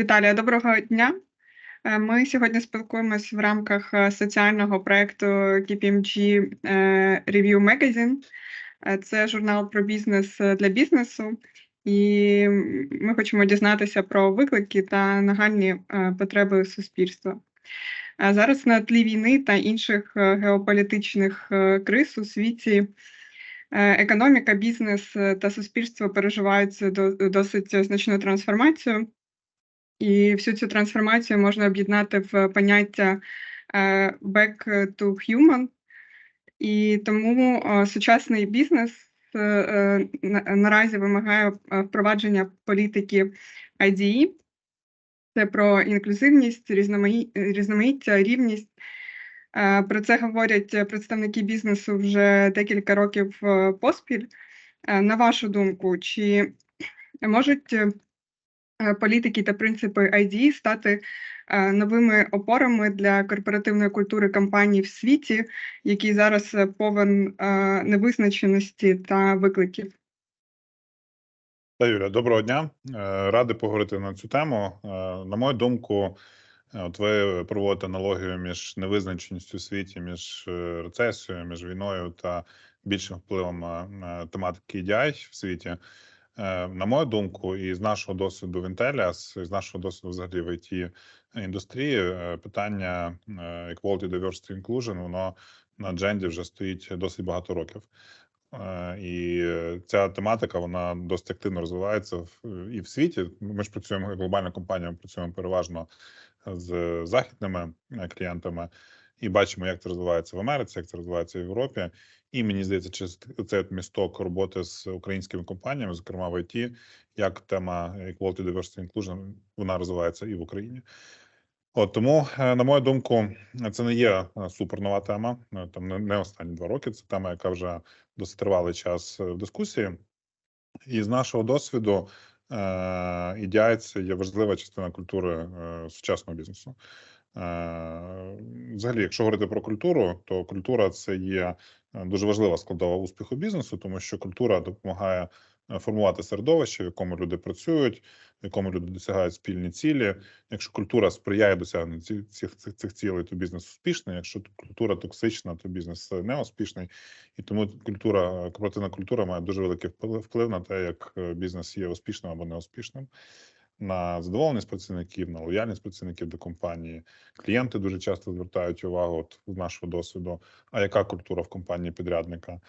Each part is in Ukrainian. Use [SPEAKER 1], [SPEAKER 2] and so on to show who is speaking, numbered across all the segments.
[SPEAKER 1] Віталія, доброго дня. Е, Ми сьогодні спілкуємось в рамках е, соціального проекту KPMG е, Review Magazine. Це журнал про бізнес для бізнесу, і ми хочемо дізнатися про виклики та нагальні потреби суспільства. Зараз на тлі війни та інших геополітичних криз у світі економіка, бізнес та суспільство переживають досить значну трансформацію. І всю цю трансформацію можна об'єднати в поняття е, back to human. І тому е, сучасний бізнес е, на- наразі вимагає впровадження політики IDE. Це про інклюзивність, різноманіття, рівність. Про це говорять представники бізнесу вже декілька років поспіль. На вашу думку, чи можуть політики та принципи IDE стати е, новими опорами для корпоративної культури компаній в світі, який зараз е, повен е, невизначеності та викликів?
[SPEAKER 2] Та Юля, доброго дня. Е, Радий поговорити на цю тему. Е, На мою думку, е, от ви проводите аналогію між невизначеністю у світі, між е, рецесією, між війною та більшим впливом е, тематики EDI в світі. Е, На мою думку, і з нашого досвіду в Intellias, і з нашого досвіду взагалі в it індустрії, е, питання е, equality, diversity, inclusion, воно на адженді вже стоїть досить багато років. Е, І е, ця тематика вона досить активно розвивається і в світі. Ми ж працюємо глобальна компанія, ми працюємо переважно з західними е, клієнтами, і бачимо, як це розвивається в Америці, як це розвивається в Європі. І мені здається, через цей місток роботи з українськими компаніями, зокрема в ІТ, як тема Equality, Diversity, Inclusion, вона розвивається і в Україні. От тому, е, на мою думку, це не є е, супернова тема. е, Там не- останні два роки. Це тема, яка вже досить тривалий час в дискусії. І з нашого досвіду це є важлива частина культури сучасного бізнесу. Е, Взагалі, якщо говорити про культуру, то культура це є е, дуже важлива складова успіху бізнесу, тому що культура допомагає е, формувати середовище, в якому люди працюють, в якому люди досягають спільні цілі. Якщо культура сприяє досягненню цих цих, цих цілей, то бізнес успішний. Якщо культура токсична, то бізнес не успішний. І тому культура, корпоративна культура має дуже великий вплив на те, як бізнес є успішним або неуспішним. На задоволеність працівників, на лояльність працівників до компанії. Клієнти дуже часто звертають увагу от, з нашого досвіду, а яка культура в компанії підрядника.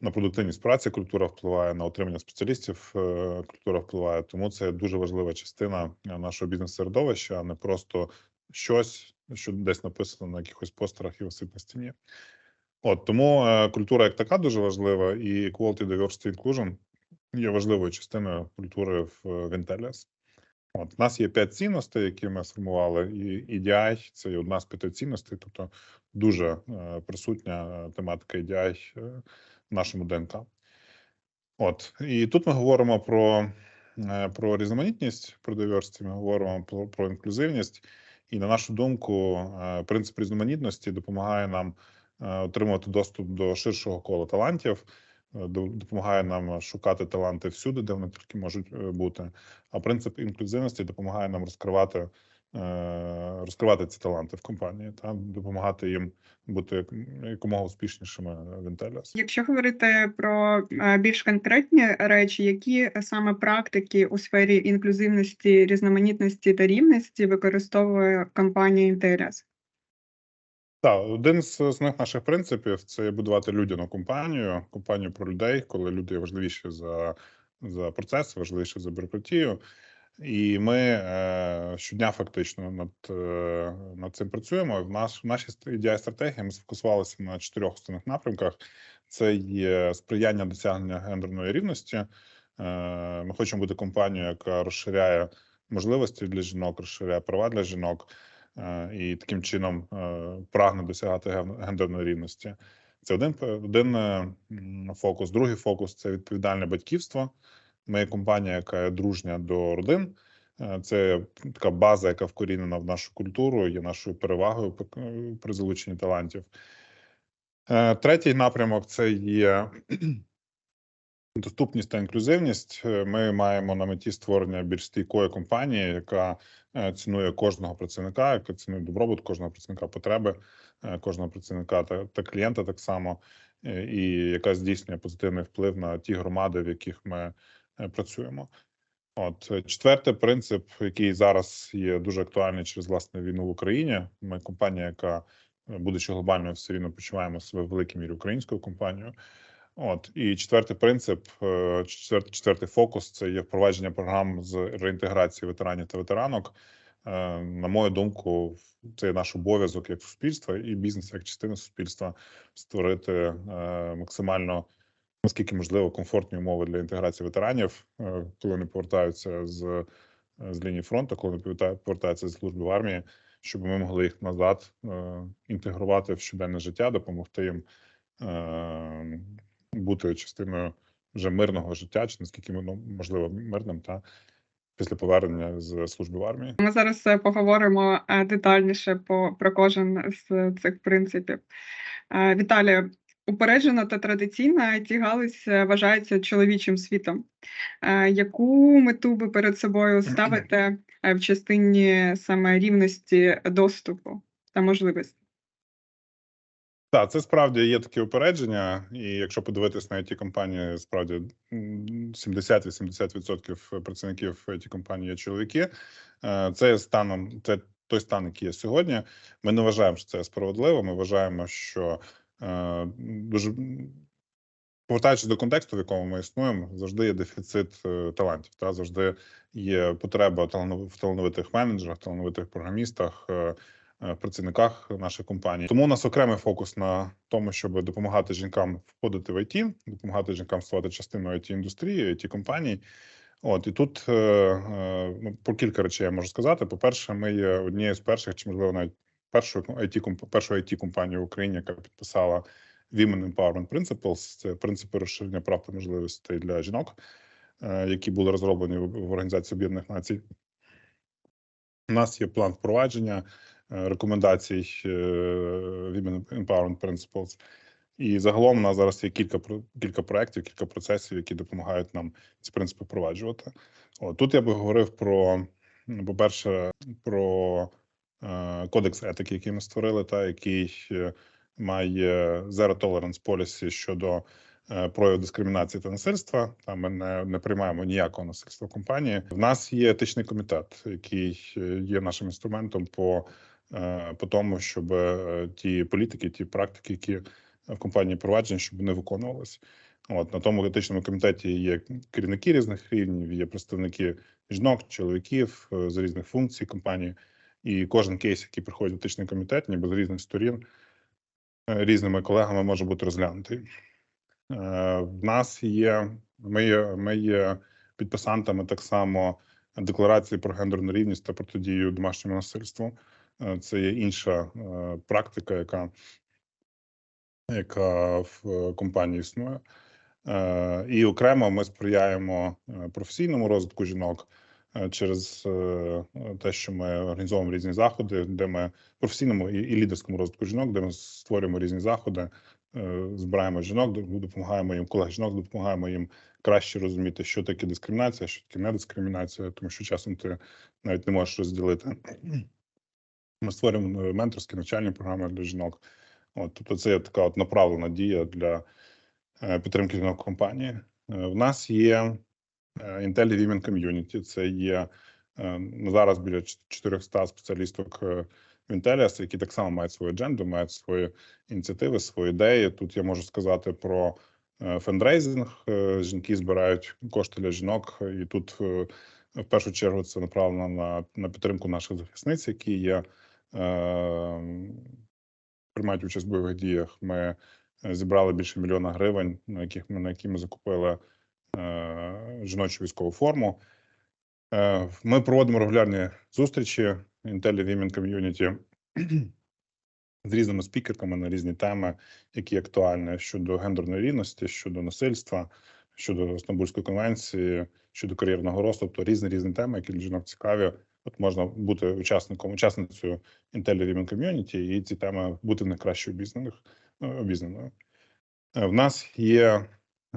[SPEAKER 2] На продуктивність праці культура впливає, на отримання спеціалістів е, культура впливає. Тому це дуже важлива частина е, нашого бізнес-середовища, а не просто щось, що десь написано на якихось постерах і висить на стіні. От тому е, культура як така дуже важлива, і equality, diversity, inclusion є важливою частиною культури в, в Intellias. От у нас є п'ять цінностей, які ми сформували, і EDI – це одна з п'яти цінностей, тобто дуже е, присутня е, тематика EDI е, в нашому ДНК. От і тут ми говоримо про, про різноманітність, про diversity, ми говоримо про, про інклюзивність. І на нашу думку, принцип різноманітності допомагає нам отримувати доступ до ширшого кола талантів, допомагає нам шукати таланти всюди, де вони тільки можуть е, бути. А принцип інклюзивності допомагає нам розкривати, е, розкривати ці таланти в компанії та допомагати їм бути якомога успішнішими в Intellias.
[SPEAKER 1] Якщо говорити про е, більш конкретні речі, які саме практики у сфері інклюзивності, різноманітності та рівності використовує компанія Interias?
[SPEAKER 2] Так, один з основних наших принципів це будувати людяну компанію, компанію про людей, коли люди важливіші за, за процес, важливіші за бюрократію. І ми е, щодня фактично над, е, над цим працюємо. В наш в нашій ідеї стратегії ми сфокусувалися на чотирьох основних напрямках: це є сприяння досягнення гендерної рівності. Е, ми хочемо бути компанією, яка розширяє можливості для жінок, розширяє права для жінок і таким чином е, прагне досягати гендерної рівності. Це один один е, фокус. Другий фокус це відповідальне батьківство. Ми є компанія, яка є дружня до родин. Е, Це така база, яка вкорінена в нашу культуру, є нашою перевагою при залученні талантів. Е, Третій напрямок це є Доступність та інклюзивність. Е, Ми маємо на меті створення більш стійкої компанії, яка е, цінує кожного працівника, яка цінує добробут кожного працівника, потреби е, кожного працівника та, та клієнта так само, і яка здійснює позитивний вплив на ті громади, в яких ми працюємо. От четвертий принцип, який зараз є дуже актуальний через власне війну в Україні. Ми компанія, яка, будучи глобальною, все рівно почуваємо себе в великій мірі українською компанією. От і четвертий принцип, е, четвертий, четвертий фокус це є впровадження програм з реінтеграції ветеранів та ветеранок. Е, На мою думку, це наш обов'язок як суспільства і бізнес як частина суспільства створити е, максимально наскільки можливо комфортні умови для інтеграції ветеранів, коли вони повертаються з, з лінії фронту, коли вони повертаю- повертаються з служби в армії, щоб ми могли їх назад інтегрувати в щоденне життя, допомогти їм бути частиною вже мирного життя, чи наскільки воно можливо мирним, та після повернення з служби в армії.
[SPEAKER 1] Ми зараз е, поговоримо е, детальніше по, про кожен з цих принципів. Е, Віталію, упереджено та традиційно it галузь вважається чоловічим світом. Яку мету ви перед собою ставите в частині саме рівності доступу та можливостей?
[SPEAKER 2] Так, це справді є такі упередження, і якщо подивитись на ті компанії, справді м, 70-80% працівників ті компанії є чоловіки. Е, Це станом, це той стан, який є сьогодні. Ми не вважаємо, що це справедливо. Ми вважаємо, що е, дуже повертаючись до контексту, в якому ми існуємо, завжди є дефіцит е, талантів. Та завжди є потреба в талановитих менеджерах, талановитих програмістах. Е, працівниках нашої компанії. Тому у нас окремий фокус на тому, щоб допомагати жінкам входити в IT, допомагати жінкам ставати частиною it індустрії, it компаній. От і тут е, е, ну, про кілька речей я можу сказати. По-перше, ми є однією з перших, чи можливо навіть першою IT першою it компанією в Україні, яка підписала Women Empowerment Principles, це принципи розширення прав та можливостей для жінок, які були розроблені в Організації Об'єднаних Націй. У нас є план впровадження рекомендацій е, Women Empowerment Principles. І загалом у нас зараз є кілька кілька проєктів, кілька процесів, які допомагають нам ці принципи впроваджувати. От, тут я би говорив про, ну, по-перше, про е, кодекс етики, який ми створили, та який е, має Zero Tolerance Policy щодо е, прояву дискримінації та насильства. Там ми не, не приймаємо ніякого насильства в компанії. В нас є етичний комітет, який е, є нашим інструментом по, е, по тому, щоб е, ті політики, ті практики, які в компанії провадження, щоб вони виконувалися. От на тому етичному комітеті є керівники різних рівнів, є представники жінок, чоловіків е, з різних функцій компанії, і кожен кейс, який приходить в етичний комітет, ніби з різних сторін, е, різними колегами може бути розглянутий. Е, В нас є ми є, ми є підписантами так само декларації про гендерну рівність та протидію домашньому насильству. Е, Це є інша е, практика, яка яка в е, компанії існує. І окремо ми сприяємо професійному розвитку жінок через те, що ми організовуємо різні заходи, де ми професійному і, лідерському розвитку жінок, де ми створюємо різні заходи, збираємо жінок, допомагаємо їм, колег жінок, допомагаємо їм краще розуміти, що таке дискримінація, що таке недискримінація, тому що часом ти навіть не можеш розділити. Ми створюємо е, менторські навчальні програми для жінок. От, тобто це є така от направлена дія для е, підтримки жінок компанії. Е, В нас є Intel Women Community. Це є ну, зараз біля 400 спеціалісток в Intel, які так само мають свою адженду, мають свої ініціативи, свої ідеї. Тут я можу сказати про фендрейзинг. Жінки збирають кошти для жінок, і тут в першу чергу це направлено на, на підтримку наших захисниць, які є. Приймають участь в бойових діях. Ми е, зібрали більше мільйона гривень, на яких ми на які ми закупили е, жіночу військову форму. Е, ми проводимо регулярні зустрічі Intel Women Community з різними спікерками на різні теми, які актуальні щодо гендерної рівності, щодо насильства, щодо Стамбульської конвенції, щодо кар'єрного росту, тобто різні різні теми, які для жінок цікаві. От можна бути учасником, учасницею Intel Women Community і ці теми бути в них краще обізнаних е, обізнаною. Е, В нас є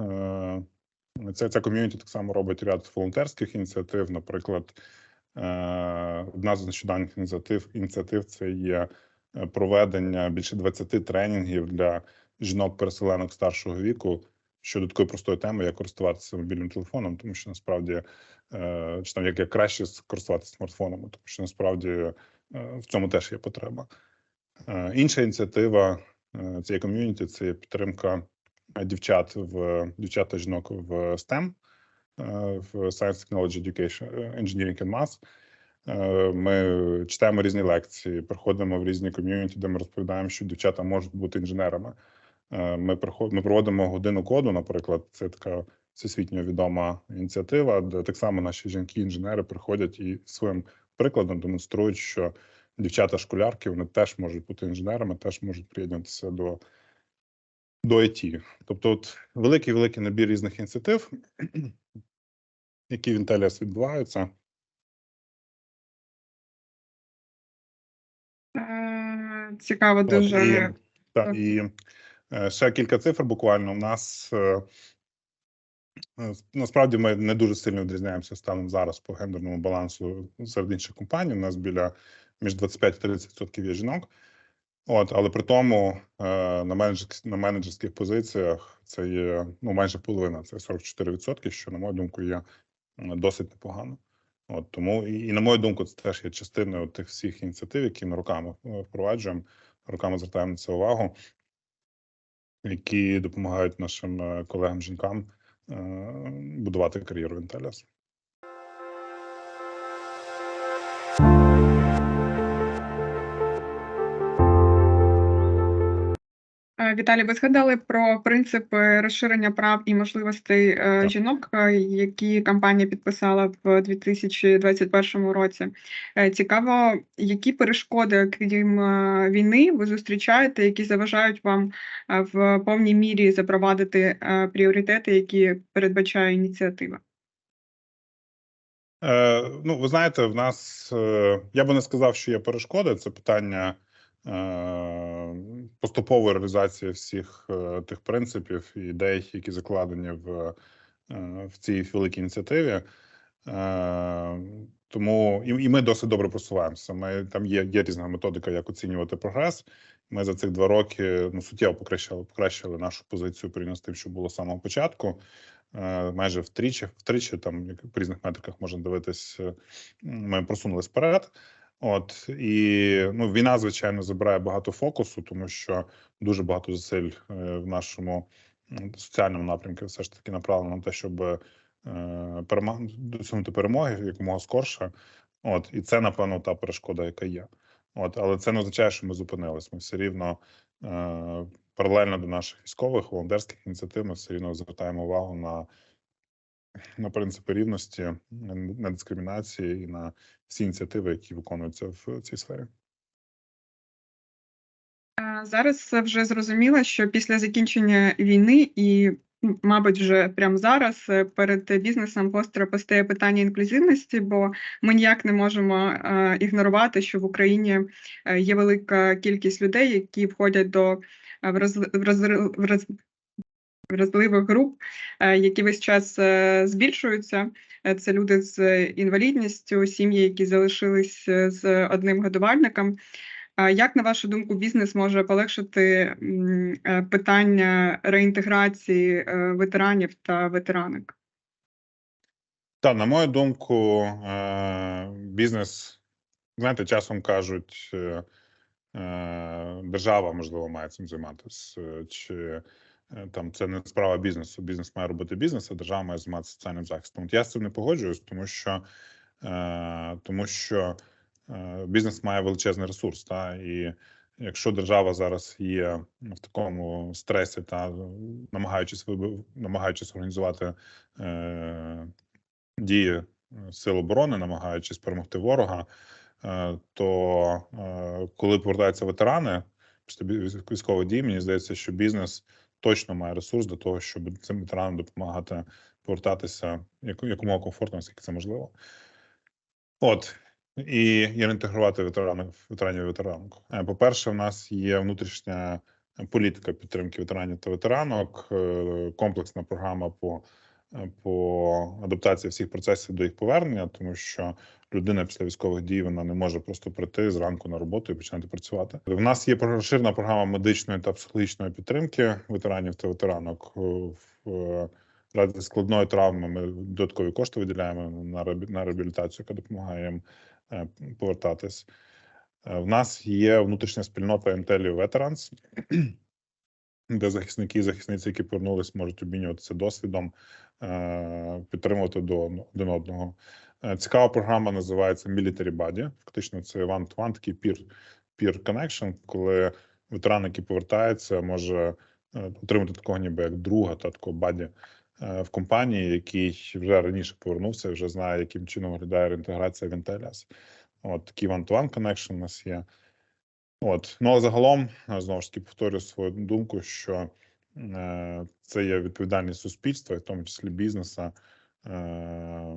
[SPEAKER 2] е, Це ця ком'юніті так само робить ряд волонтерських ініціатив. Наприклад, одна з нещодавніх ініціатив ініціатив це є проведення більше 20 тренінгів для жінок-переселенок старшого віку щодо такої простої теми, як користуватися мобільним телефоном, тому що насправді е, чи там як, краще користуватися смартфоном, тому що насправді е, в цьому теж є потреба. Е, Інша ініціатива цієї ком'юніті це є підтримка дівчат в дівчат та жінок в STEM, в Science Technology Education, Engineering and Math. Ми читаємо різні лекції, приходимо в різні ком'юніті, де ми розповідаємо, що дівчата можуть бути інженерами. Е, Ми ми проводимо годину коду, наприклад, це така всесвітньо відома ініціатива, де так само наші жінки-інженери приходять і своїм прикладом демонструють, що дівчата-школярки вони теж можуть бути інженерами, теж можуть приєднатися до, до IT. Тобто, от великий великий набір різних ініціатив, які в Intellias відбуваються.
[SPEAKER 1] Е, Цікаво дуже.
[SPEAKER 2] та,
[SPEAKER 1] Так.
[SPEAKER 2] і ще кілька цифр буквально. У нас е, е, насправді ми не дуже сильно відрізняємося станом зараз по гендерному балансу серед інших компаній. У нас біля між 25 і 30% є жінок. От, але при тому е, на менеджерських на менеджерських позиціях це є ну майже половина, це 44%, що на мою думку є досить непогано. От тому і, і на мою думку, це теж є частиною тих всіх ініціатив, які ми роками е, впроваджуємо, роками звертаємо на це увагу, які допомагають нашим е, колегам жінкам е, будувати кар'єру в Intellias.
[SPEAKER 1] Віталій, ви згадали про принципи розширення прав і можливостей е,
[SPEAKER 2] Так.
[SPEAKER 1] жінок, е, які компанія підписала в 2021 році. Е, Цікаво, які перешкоди, крім війни, ви зустрічаєте, які заважають вам в повній мірі запровадити пріоритети, які передбачає ініціатива?
[SPEAKER 2] Е, ну, ви знаєте, в нас я би не сказав, що є перешкоди. Це питання поступової реалізації всіх е, тих принципів і ідей, які закладені в, е, в цій великій ініціативі. Е, тому і, і ми досить добре просуваємося. Ми там є, є різна методика, як оцінювати прогрес. Ми за цих два роки ну суттєво покращили, покращили нашу позицію порівняно з тим, що було з самого початку. Е, майже втричі, втричі там як по різних метриках можна дивитись. Ми просунулись вперед. От і ну війна, звичайно, забирає багато фокусу, тому що дуже багато зусиль е, в нашому соціальному напрямку все ж таки направлено на те, щоб е, досягнути перемоги якомога скорше. От і це напевно та перешкода, яка є. От, але це не означає, що ми зупинились. Ми все рівно е, паралельно до наших військових волонтерських ініціатив, ми все рівно звертаємо увагу на, на принципи рівності, на на дискримінації і на всі ініціативи, які виконуються в цій сфері.
[SPEAKER 1] Зараз вже зрозуміло, що після закінчення війни і, мабуть, вже прямо зараз е, перед бізнесом гостро постає питання інклюзивності, бо ми ніяк не можемо е, ігнорувати, що в Україні е, є велика кількість людей, які входять до вразливих груп, е, які весь час е, збільшуються. Е, Це люди з інвалідністю, сім'ї, які залишились з одним годувальником. Як, на вашу думку, бізнес може полегшити питання реінтеграції ветеранів та ветеранок?
[SPEAKER 2] Та, на мою думку, бізнес, знаєте, часом кажуть, держава, можливо, має цим займатися, чи там це не справа бізнесу. Бізнес має робити бізнес, а держава має займатися соціальним захистом. От я з цим не погоджуюсь, тому що, е, тому що е, бізнес має величезний ресурс, та і якщо держава зараз є в такому стресі та намагаючись намагаючись організувати. Е, дії е, сил оборони, намагаючись перемогти ворога. е, То е, коли повертаються ветерани після військових дій, мені здається, що бізнес точно має ресурс для того, щоб цим ветеранам допомагати повертатися якомога комфортно, наскільки це можливо. От і, і реінтегрувати ветеранів ветеранів і ветеранок. Е, По-перше, в нас є внутрішня політика підтримки ветеранів та ветеранок, е, комплексна програма по по адаптації всіх процесів до їх повернення, тому що людина після військових дій вона не може просто прийти зранку на роботу і починати працювати. В нас є розширена програма медичної та психологічної підтримки ветеранів та ветеранок. В е, разі складної травми ми додаткові кошти виділяємо на реабілітацію, яка допомагає їм е, повертатись. Е, В нас є внутрішня спільнота Intelli Veterans, де захисники і захисниці, які повернулись, можуть обмінюватися досвідом, е, підтримувати до один одного. Е, Цікава програма називається Military Buddy. Фактично, це one-to-one, такий peer, peer connection, коли ветеран, який повертається, може е, отримати такого ніби як друга та такого баді е, в компанії, який вже раніше повернувся, вже знає, яким чином виглядає реінтеграція в Intellias. От такий one-to-one connection у нас є. От, ну а загалом знову ж таки повторюю свою думку, що е, це є відповідальність суспільства, і в тому числі бізнеса, е,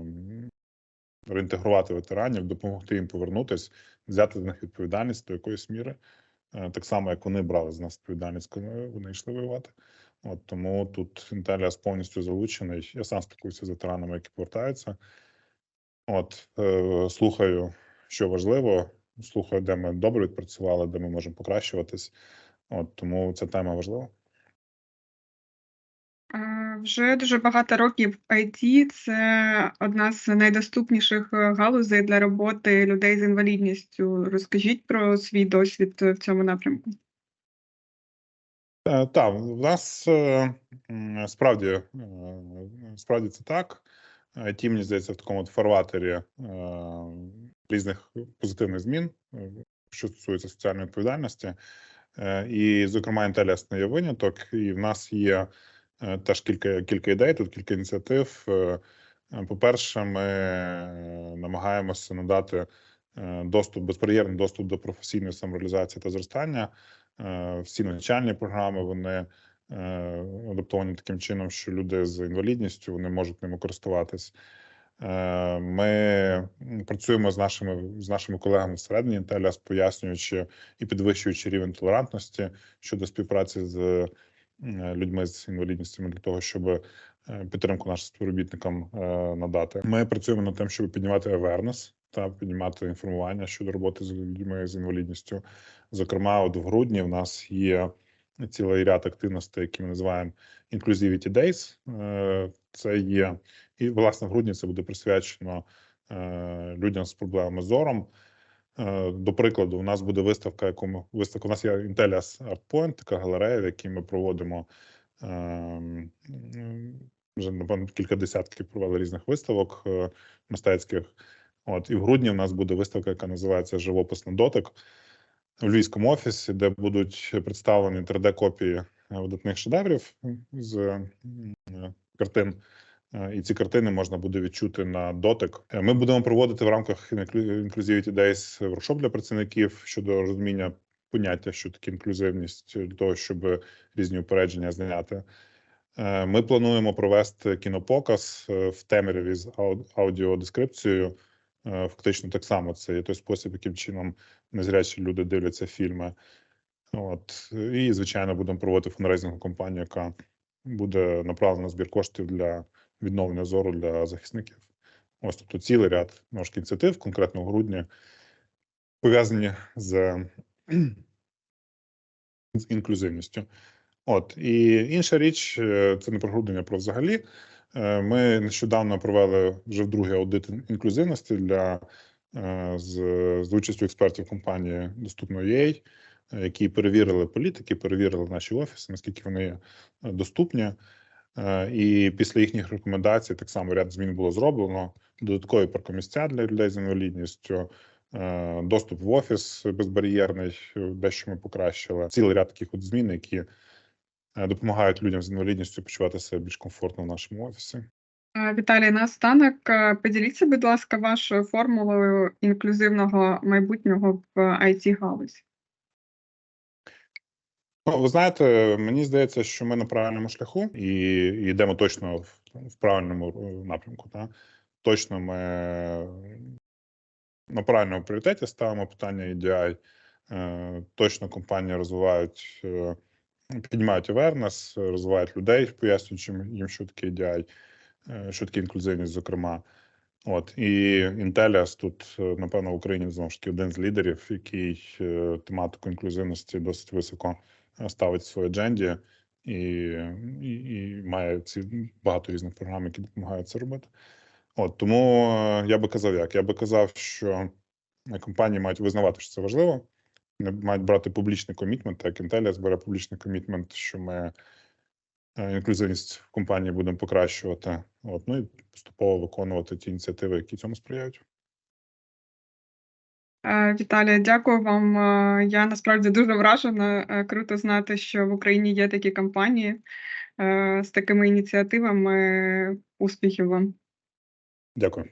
[SPEAKER 2] реінтегрувати ветеранів, допомогти їм повернутись, взяти з них відповідальність до якоїсь міри, е, так само як вони брали з нас відповідальність, коли вони йшли воювати. От тому тут Інтеліас повністю залучений. Я сам спілкуюся з ветеранами, які повертаються. От е, слухаю, що важливо, слухаю, де ми добре відпрацювали, де ми можемо покращуватись. От тому ця тема важлива.
[SPEAKER 1] Е, Вже дуже багато років IT – це одна з найдоступніших е, галузей для роботи людей з інвалідністю. Розкажіть про свій досвід в цьому напрямку.
[SPEAKER 2] Е, Так, в нас справді, справді це так. IT, мені здається, в такому фарватері різних позитивних змін, що стосується соціальної відповідальності. І, зокрема, Intellias не є виняток, і в нас є теж кілька, кілька ідей, тут кілька ініціатив. Е, е, По-перше, ми е, намагаємося надати е, доступ, безбар'єрний доступ до професійної самореалізації та зростання. Е, Всі навчальні програми вони е, адаптовані таким чином, що люди з інвалідністю вони можуть ними користуватись. Е, Ми працюємо з нашими з нашими колегами всередині Інтеляс, пояснюючи і підвищуючи рівень толерантності щодо співпраці з людьми з інвалідністю для того, щоб е, підтримку нашим співробітникам е, надати. Ми працюємо над тим, щоб піднімати awareness та піднімати інформування щодо роботи з людьми з інвалідністю. Зокрема, от в грудні в нас є цілий ряд активностей, які ми називаємо Inclusivity Days. Е, Це є і власне в грудні це буде присвячено е, людям з проблемами зором. Е, До прикладу, у нас буде виставка, яку ми виставка. У нас є Intellias Art така галерея, в якій ми проводимо е, м, вже напевно кілька десятків провели різних виставок е, мистецьких. От і в грудні у нас буде виставка, яка називається Живопис на дотик у Львівському офісі, де будуть представлені 3D-копії видатних шедеврів з е, картин. Е, І ці картини можна буде відчути на дотик. Е, Ми будемо проводити в рамках Inclu- Inclusivity Days воркшоп для працівників щодо розуміння поняття, що таке інклюзивність, для того, щоб різні упередження зняти. Е, Ми плануємо провести кінопоказ в темряві з ау- аудіодескрипцією. Фактично так само це є той спосіб, яким чином незрячі люди дивляться фільми. От і звичайно будемо проводити фанрейзингову кампанію, яка буде направлена на збір коштів для відновлення зору для захисників. Ось тобто цілий ряд ножки ініціатив, конкретно в грудні, пов'язані з, з інклюзивністю. От і інша річ, е, це не про грудень, а про взагалі. Е, Ми нещодавно провели вже вдруге аудит інклюзивності для е, з, з участю експертів компанії Доступно UA, е, які перевірили політики, перевірили наші офіси, наскільки вони доступні. Е, І після їхніх рекомендацій так само ряд змін було зроблено. Додаткові паркомісця для людей з інвалідністю, е, доступ в офіс безбар'єрний, дещо ми покращили. Цілий ряд таких от змін, які е, допомагають людям з інвалідністю почувати себе більш комфортно в нашому офісі.
[SPEAKER 1] Віталій, наостанок поділіться, будь ласка, вашою формулою інклюзивного майбутнього в it галузі.
[SPEAKER 2] Ну, ви знаєте, мені здається, що ми на правильному шляху і, йдемо точно в, в правильному е, напрямку. Та? Точно ми на правильному пріоритеті ставимо питання EDI. Е, точно компанії розвивають, е, піднімають awareness, розвивають людей, пояснюючи їм, що таке EDI. що таке інклюзивність, зокрема. От і Intellias тут, напевно, в Україні знову ж таки один з лідерів, який тематику інклюзивності досить високо ставить в своїй адженді, і, і, і має ці багато різних програм, які допомагають це робити. От тому е, я би казав, як я би казав, що е, компанії мають визнавати, що це важливо. Вони мають брати публічний комітмент, так як Intellias бере публічний комітмент, що ми е, інклюзивність в компанії будемо покращувати. От, ну і поступово виконувати ті ініціативи, які цьому сприяють.
[SPEAKER 1] Е, Віталія, дякую вам. Е, Я насправді дуже вражена. Е, Круто знати, що в Україні є такі компанії з такими ініціативами. Успіхів вам.
[SPEAKER 2] Дякую.